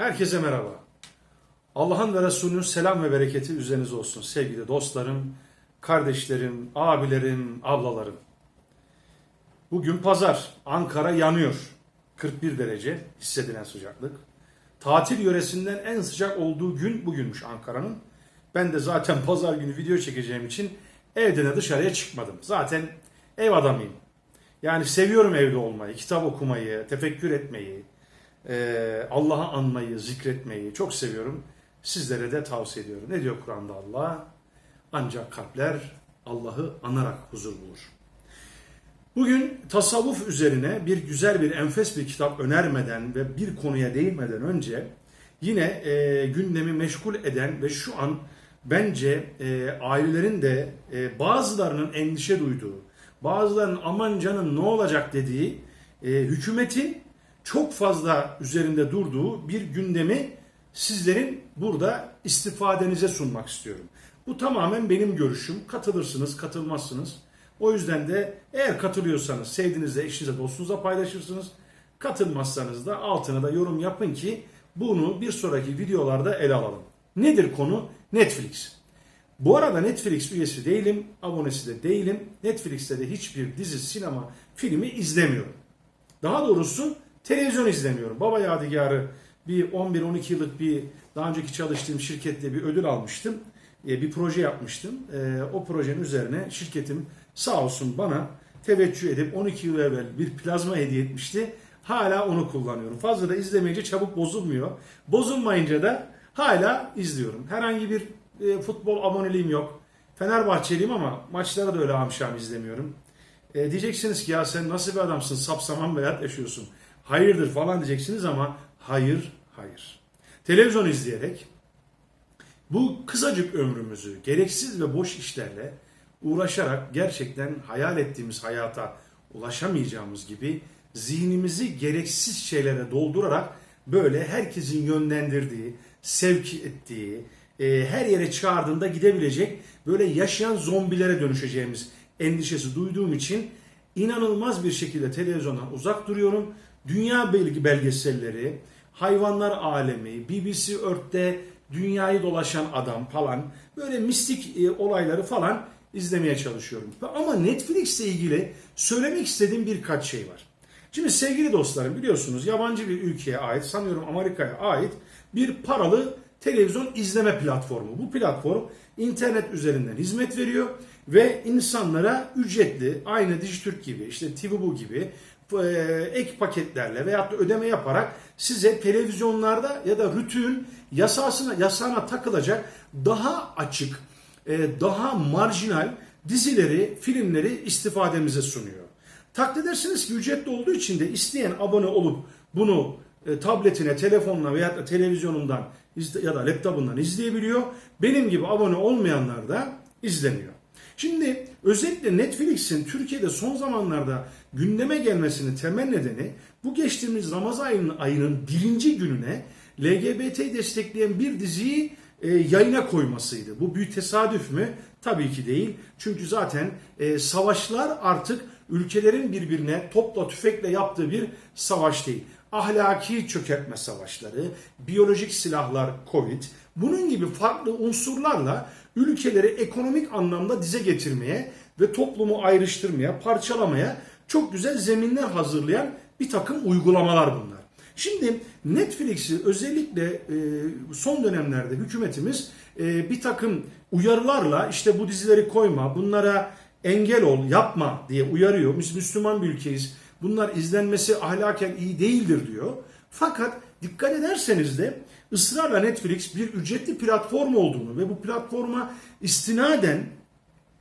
Herkese merhaba. Allah'ın ve Resulünün selam ve bereketi üzerinize olsun sevgili dostlarım, kardeşlerim, abilerim, ablalarım. Bugün pazar. Ankara yanıyor. 41 derece hissedilen sıcaklık. Tatil yöresinden en sıcak olduğu gün bugünmüş Ankara'nın. Ben de zaten pazar günü video çekeceğim için evden de dışarıya çıkmadım. Zaten ev adamıyım. Yani seviyorum evde olmayı, kitap okumayı, tefekkür etmeyi, ee, Allah'ı anmayı, zikretmeyi çok seviyorum. Sizlere de tavsiye ediyorum. Ne diyor Kur'an'da Allah? Ancak kalpler Allah'ı anarak huzur bulur. Bugün tasavvuf üzerine bir güzel bir enfes bir kitap önermeden ve bir konuya değinmeden önce yine e, gündemi meşgul eden ve şu an bence e, ailelerin de e, bazılarının endişe duyduğu, bazılarının aman canım ne olacak dediği e, hükümetin çok fazla üzerinde durduğu bir gündemi sizlerin burada istifadenize sunmak istiyorum. Bu tamamen benim görüşüm. Katılırsınız, katılmazsınız. O yüzden de eğer katılıyorsanız sevdiğinizde eşinize, dostunuza paylaşırsınız. Katılmazsanız da altına da yorum yapın ki bunu bir sonraki videolarda ele alalım. Nedir konu? Netflix. Bu arada Netflix üyesi değilim, abonesi de değilim. Netflix'te de hiçbir dizi, sinema, filmi izlemiyorum. Daha doğrusu televizyon izlemiyorum. Baba Yadigarı bir 11-12 yıllık bir daha önceki çalıştığım şirkette bir ödül almıştım. E, Bir proje yapmıştım. E, O projenin üzerine şirketim sağ olsun bana teveccüh edip 12 yıl evvel bir plazma hediye etmişti. Hala onu kullanıyorum. Fazla da izlemeyince çabuk bozulmuyor. Bozulmayınca da hala izliyorum. Herhangi bir e, futbol aboneliğim yok. Fenerbahçeliyim ama maçları da öyle amşam izlemiyorum. E, diyeceksiniz ki ya sen nasıl bir adamsın sapsaman hayat yaşıyorsun. Hayırdır falan diyeceksiniz ama hayır hayır. Televizyon izleyerek bu kısacık ömrümüzü gereksiz ve boş işlerle uğraşarak gerçekten hayal ettiğimiz hayata ulaşamayacağımız gibi zihnimizi gereksiz şeylere doldurarak böyle herkesin yönlendirdiği, sevk ettiği, e, her yere çağırdığında gidebilecek böyle yaşayan zombilere dönüşeceğimiz endişesi duyduğum için inanılmaz bir şekilde televizyondan uzak duruyorum. Dünya belge- belgeselleri, hayvanlar alemi, BBC Earth'te dünyayı dolaşan adam falan böyle mistik e, olayları falan izlemeye çalışıyorum. Ama Netflix ile ilgili söylemek istediğim birkaç şey var. Şimdi sevgili dostlarım biliyorsunuz yabancı bir ülkeye ait sanıyorum Amerika'ya ait bir paralı televizyon izleme platformu. Bu platform internet üzerinden hizmet veriyor ve insanlara ücretli aynı Dijitürk gibi işte TVBu gibi ek paketlerle veyahut da ödeme yaparak size televizyonlarda ya da rütüğün yasasına yasağına takılacak daha açık, e, daha marjinal dizileri, filmleri istifademize sunuyor. Takdir edersiniz ki ücretli olduğu için de isteyen abone olup bunu e, tabletine, telefonuna veya da televizyonundan ya da laptopundan izleyebiliyor. Benim gibi abone olmayanlar da izlemiyor. Şimdi özellikle Netflix'in Türkiye'de son zamanlarda gündeme gelmesinin temel nedeni bu geçtiğimiz Ramazan ayının, ayının birinci gününe LGBT destekleyen bir diziyi e, yayına koymasıydı. Bu büyük tesadüf mü? Tabii ki değil. Çünkü zaten e, savaşlar artık ülkelerin birbirine topla tüfekle yaptığı bir savaş değil. Ahlaki çökertme savaşları, biyolojik silahlar, Covid, bunun gibi farklı unsurlarla ülkeleri ekonomik anlamda dize getirmeye ve toplumu ayrıştırmaya, parçalamaya çok güzel zeminler hazırlayan bir takım uygulamalar bunlar. Şimdi Netflix'i özellikle e, son dönemlerde hükümetimiz e, bir takım uyarılarla işte bu dizileri koyma, bunlara engel ol, yapma diye uyarıyor. Biz Müslüman bir ülkeyiz. Bunlar izlenmesi ahlaken iyi değildir diyor. Fakat dikkat ederseniz de ısrarla Netflix bir ücretli platform olduğunu ve bu platforma istinaden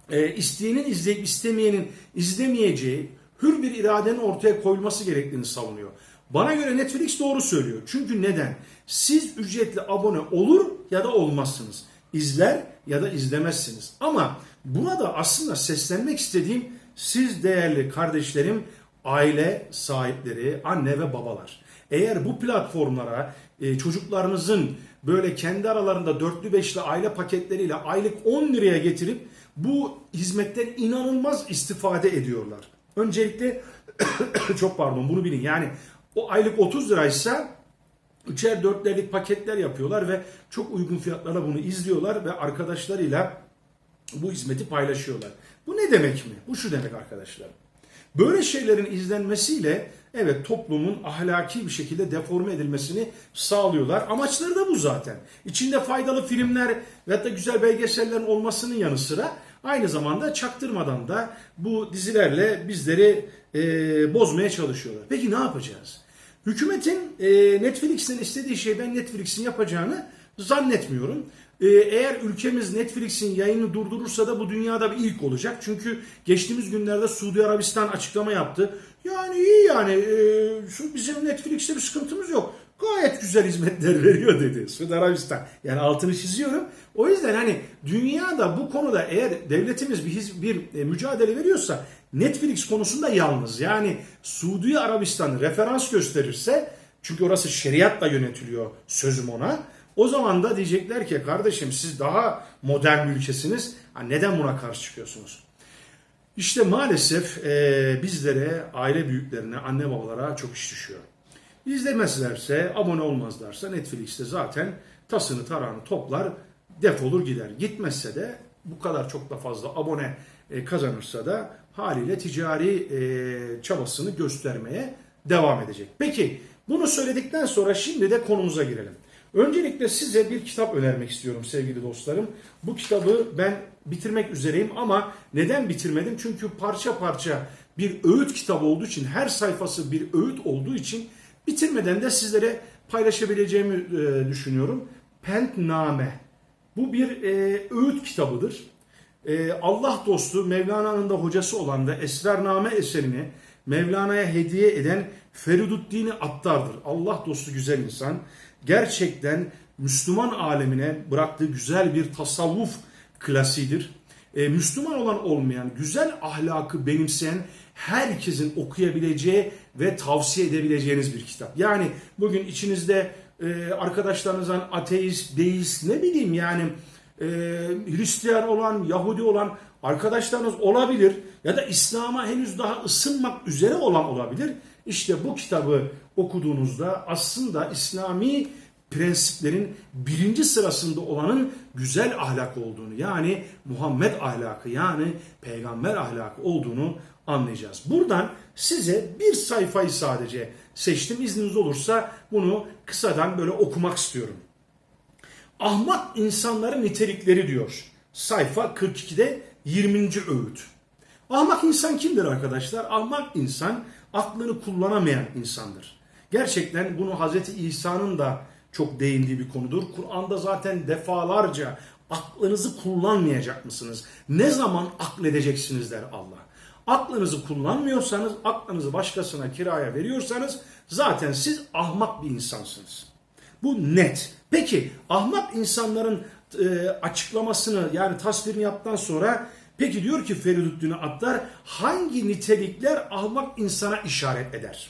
e, isteyenin izleyip istemeyenin izlemeyeceği hür bir iradenin ortaya koyulması gerektiğini savunuyor. Bana göre Netflix doğru söylüyor. Çünkü neden? Siz ücretli abone olur ya da olmazsınız. İzler ya da izlemezsiniz. Ama burada aslında seslenmek istediğim siz değerli kardeşlerim, aile sahipleri, anne ve babalar. Eğer bu platformlara e, çocuklarınızın böyle kendi aralarında dörtlü beşli aile paketleriyle aylık 10 liraya getirip bu hizmetten inanılmaz istifade ediyorlar. Öncelikle çok pardon bunu bilin yani o aylık 30 liraysa Üçer dörtlerlik paketler yapıyorlar ve çok uygun fiyatlara bunu izliyorlar ve arkadaşlarıyla bu hizmeti paylaşıyorlar. Bu ne demek mi? Bu şu demek arkadaşlar. Böyle şeylerin izlenmesiyle evet toplumun ahlaki bir şekilde deforme edilmesini sağlıyorlar. Amaçları da bu zaten. İçinde faydalı filmler ve da güzel belgesellerin olmasının yanı sıra aynı zamanda çaktırmadan da bu dizilerle bizleri e, bozmaya çalışıyorlar. Peki ne yapacağız? Hükümetin e, Netflix'in istediği şey ben Netflix'in yapacağını zannetmiyorum. E, eğer ülkemiz Netflix'in yayını durdurursa da bu dünyada bir ilk olacak. Çünkü geçtiğimiz günlerde Suudi Arabistan açıklama yaptı. Yani iyi yani e, bizim Netflix'te bir sıkıntımız yok. Gayet güzel hizmetler veriyor dedi Suudi Arabistan. Yani altını çiziyorum. O yüzden hani dünyada bu konuda eğer devletimiz bir, bir e, mücadele veriyorsa Netflix konusunda yalnız. Yani Suudi Arabistan referans gösterirse çünkü orası şeriatla yönetiliyor sözüm ona. O zaman da diyecekler ki kardeşim siz daha modern bir ülkesiniz. Neden buna karşı çıkıyorsunuz? İşte maalesef e, bizlere, aile büyüklerine, anne babalara çok iş düşüyor. İzlemezlerse, abone olmazlarsa Netflix'te zaten tasını tarağını toplar, defolur gider. Gitmezse de bu kadar çok da fazla abone e, kazanırsa da haliyle ticari e, çabasını göstermeye devam edecek. Peki bunu söyledikten sonra şimdi de konumuza girelim. Öncelikle size bir kitap önermek istiyorum sevgili dostlarım. Bu kitabı ben bitirmek üzereyim ama neden bitirmedim? Çünkü parça parça bir öğüt kitabı olduğu için, her sayfası bir öğüt olduğu için bitirmeden de sizlere paylaşabileceğimi e, düşünüyorum. Pentname. Bu bir e, öğüt kitabıdır. E, Allah dostu Mevlana'nın da hocası olan ve Esrarname eserini Mevlana'ya hediye eden Feriduddin Attar'dır. Allah dostu güzel insan. Gerçekten Müslüman alemine bıraktığı güzel bir tasavvuf klasiğidir. E, Müslüman olan olmayan, güzel ahlakı benimseyen herkesin okuyabileceği ve tavsiye edebileceğiniz bir kitap. Yani bugün içinizde e, arkadaşlarınızdan ateist, deist ne bileyim yani e, Hristiyan olan, Yahudi olan arkadaşlarınız olabilir ya da İslam'a henüz daha ısınmak üzere olan olabilir. İşte bu kitabı okuduğunuzda aslında İslami prensiplerin birinci sırasında olanın güzel ahlak olduğunu yani Muhammed ahlakı yani peygamber ahlakı olduğunu anlayacağız. Buradan size bir sayfayı sadece seçtim. İzniniz olursa bunu kısadan böyle okumak istiyorum. Ahmak insanların nitelikleri diyor. Sayfa 42'de 20. öğüt. Ahmak insan kimdir arkadaşlar? Ahmak insan aklını kullanamayan insandır. Gerçekten bunu Hazreti İsa'nın da çok değindiği bir konudur. Kur'an'da zaten defalarca aklınızı kullanmayacak mısınız? Ne zaman akledeceksiniz der Allah. Aklınızı kullanmıyorsanız, aklınızı başkasına kiraya veriyorsanız zaten siz ahmak bir insansınız. Bu net. Peki ahmak insanların e, açıklamasını yani tasvirini yaptıktan sonra peki diyor ki Feriduddin Attar hangi nitelikler ahmak insana işaret eder?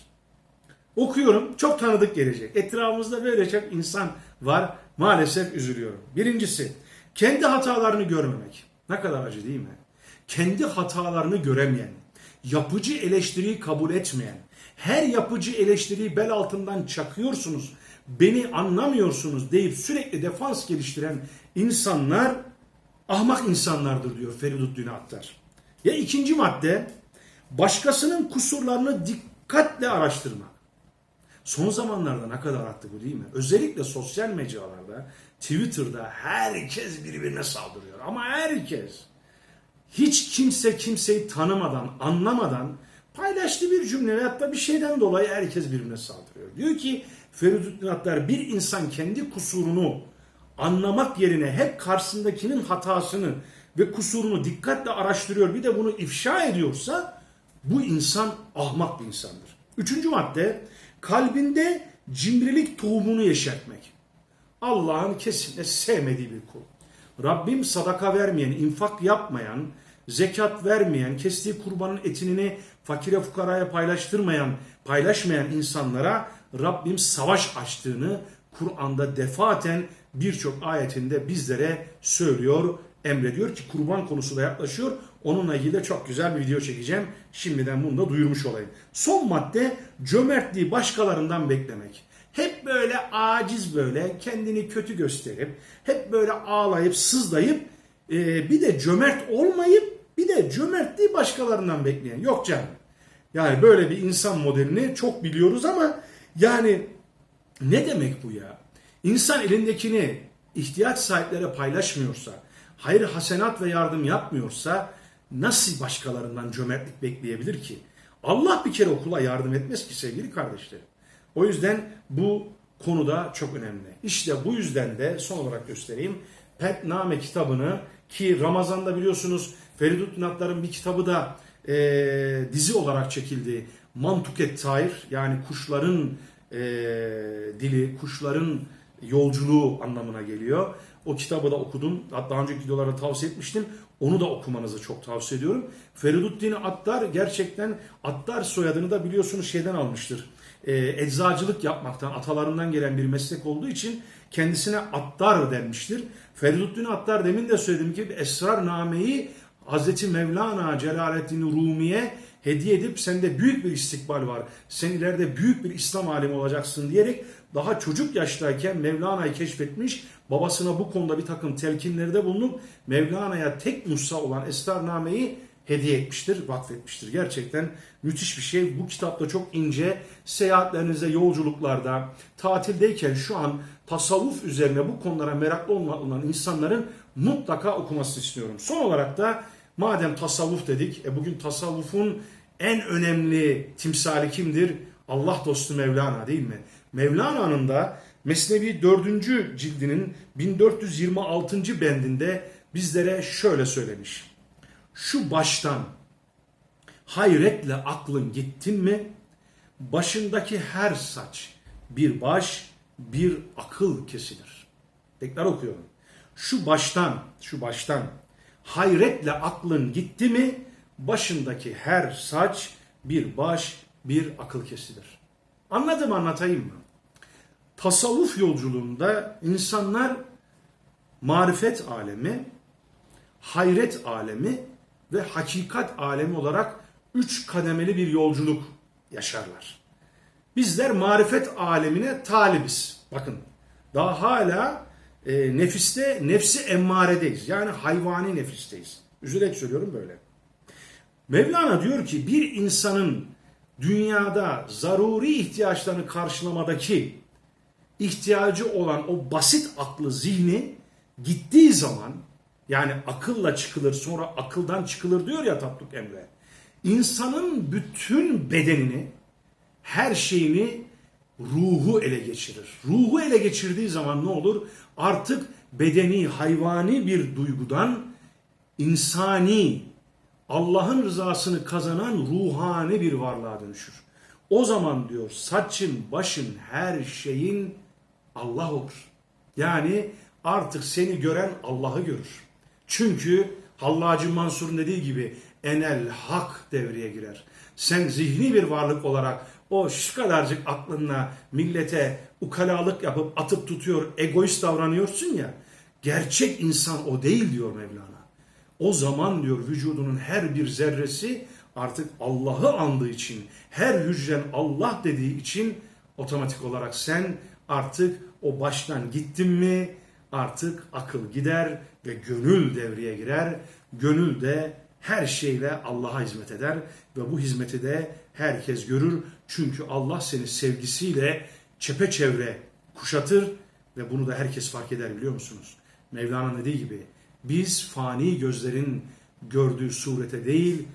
Okuyorum çok tanıdık gelecek. Etrafımızda böyle çok insan var maalesef üzülüyorum. Birincisi kendi hatalarını görmemek. Ne kadar acı değil mi? Kendi hatalarını göremeyen, yapıcı eleştiriyi kabul etmeyen, her yapıcı eleştiriyi bel altından çakıyorsunuz, beni anlamıyorsunuz deyip sürekli defans geliştiren insanlar ahmak insanlardır diyor Feriduddin Attar. Ya ikinci madde başkasının kusurlarını dikkatle araştırmak. Son zamanlarda ne kadar arttı bu değil mi? Özellikle sosyal mecralarda, Twitter'da herkes birbirine saldırıyor. Ama herkes. Hiç kimse kimseyi tanımadan, anlamadan paylaştığı bir cümle da bir şeyden dolayı herkes birbirine saldırıyor. Diyor ki Feriduddin Attar bir insan kendi kusurunu anlamak yerine hep karşısındakinin hatasını ve kusurunu dikkatle araştırıyor bir de bunu ifşa ediyorsa bu insan ahmak bir insandır. Üçüncü madde kalbinde cimrilik tohumunu yeşertmek. Allah'ın kesinlikle sevmediği bir kul. Rabbim sadaka vermeyen, infak yapmayan, zekat vermeyen, kestiği kurbanın etini fakire fukaraya paylaştırmayan, paylaşmayan insanlara Rabbim savaş açtığını Kur'an'da defaten birçok ayetinde bizlere söylüyor, emrediyor ki kurban konusu da yaklaşıyor. Onunla ilgili de çok güzel bir video çekeceğim. Şimdiden bunu da duyurmuş olayım. Son madde cömertliği başkalarından beklemek. Hep böyle aciz böyle kendini kötü gösterip hep böyle ağlayıp sızlayıp e, bir de cömert olmayıp bir de cömertliği başkalarından bekleyen yok canım. Yani böyle bir insan modelini çok biliyoruz ama yani ne demek bu ya? İnsan elindekini ihtiyaç sahiplere paylaşmıyorsa, hayır hasenat ve yardım yapmıyorsa nasıl başkalarından cömertlik bekleyebilir ki? Allah bir kere okula yardım etmez ki sevgili kardeşlerim. O yüzden bu konuda çok önemli. İşte bu yüzden de son olarak göstereyim. Petname kitabını ki Ramazan'da biliyorsunuz Feridun Natlar'ın bir kitabı da e, dizi olarak çekildi. Mantuket Tair yani kuşların e, dili, kuşların yolculuğu anlamına geliyor. O kitabı da okudum. Daha önceki videolarda tavsiye etmiştim. Onu da okumanızı çok tavsiye ediyorum. Feriduddin Attar gerçekten Attar soyadını da biliyorsunuz şeyden almıştır. E, eczacılık yapmaktan, atalarından gelen bir meslek olduğu için kendisine Attar denmiştir. Feriduddin Attar demin de söyledim ki Esrarname'yi Hazreti Mevlana Celaleddin Rumi'ye hediye edip sende büyük bir istikbal var. Sen ileride büyük bir İslam alimi olacaksın diyerek daha çocuk yaştayken Mevlana'yı keşfetmiş. Babasına bu konuda bir takım telkinlerde bulunup Mevlana'ya tek Musa olan Esrarname'yi hediye etmiştir, vakfetmiştir. Gerçekten müthiş bir şey. Bu kitapta çok ince. Seyahatlerinize, yolculuklarda, tatildeyken şu an tasavvuf üzerine bu konulara meraklı olan insanların mutlaka okumasını istiyorum. Son olarak da madem tasavvuf dedik, e bugün tasavvufun en önemli timsali kimdir? Allah dostu Mevlana değil mi? Mevlana'nın da Mesnevi 4. cildinin 1426. bendinde bizlere şöyle söylemiş. Şu baştan hayretle aklın gittin mi? Başındaki her saç bir baş, bir akıl kesilir. Tekrar okuyorum. Şu baştan, şu baştan hayretle aklın gitti mi? Başındaki her saç bir baş, bir akıl kesilir. Anladım anlatayım mı? Tasavvuf yolculuğunda insanlar marifet alemi, hayret alemi ve hakikat alemi olarak üç kademeli bir yolculuk yaşarlar. Bizler marifet alemine talibiz. Bakın daha hala e, nefiste nefsi emmaredeyiz. Yani hayvani nefisteyiz. Üzülerek söylüyorum böyle. Mevlana diyor ki bir insanın dünyada zaruri ihtiyaçlarını karşılamadaki ihtiyacı olan o basit aklı zihni gittiği zaman yani akılla çıkılır sonra akıldan çıkılır diyor ya Tapduk Emre. İnsanın bütün bedenini her şeyini ruhu ele geçirir. Ruhu ele geçirdiği zaman ne olur? Artık bedeni, hayvani bir duygudan insani, Allah'ın rızasını kazanan ruhani bir varlığa dönüşür. O zaman diyor saçın, başın, her şeyin Allah olur. Yani artık seni gören Allah'ı görür. Çünkü Hallacı Mansur'un dediği gibi enel hak devreye girer. Sen zihni bir varlık olarak o şu kadarcık aklınla millete ukalalık yapıp atıp tutuyor, egoist davranıyorsun ya. Gerçek insan o değil diyor Mevlana. O zaman diyor vücudunun her bir zerresi artık Allah'ı andığı için, her hücren Allah dediği için otomatik olarak sen artık o baştan gittin mi artık akıl gider ve gönül devreye girer. Gönül de her şeyle Allah'a hizmet eder ve bu hizmeti de herkes görür. Çünkü Allah seni sevgisiyle çepeçevre kuşatır ve bunu da herkes fark eder biliyor musunuz? Mevlana dediği gibi biz fani gözlerin gördüğü surete değil,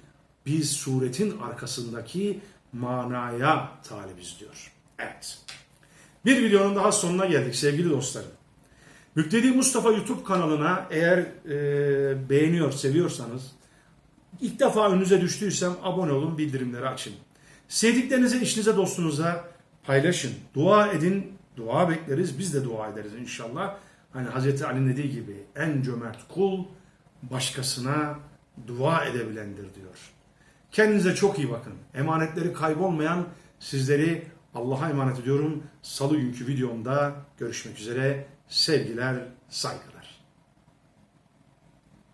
biz suretin arkasındaki manaya talibiz diyor. Evet. Bir videonun daha sonuna geldik sevgili dostlarım. Müptedi Mustafa YouTube kanalına eğer e, beğeniyor, seviyorsanız ilk defa önünüze düştüysem abone olun, bildirimleri açın. Sevdiklerinize, işinize, dostunuza paylaşın. Dua edin, dua bekleriz. Biz de dua ederiz inşallah. Hani Hazreti Ali dediği gibi en cömert kul başkasına dua edebilendir diyor. Kendinize çok iyi bakın. Emanetleri kaybolmayan sizleri Allah'a emanet ediyorum. Salı günkü videomda görüşmek üzere. Sevgiler, saygılar.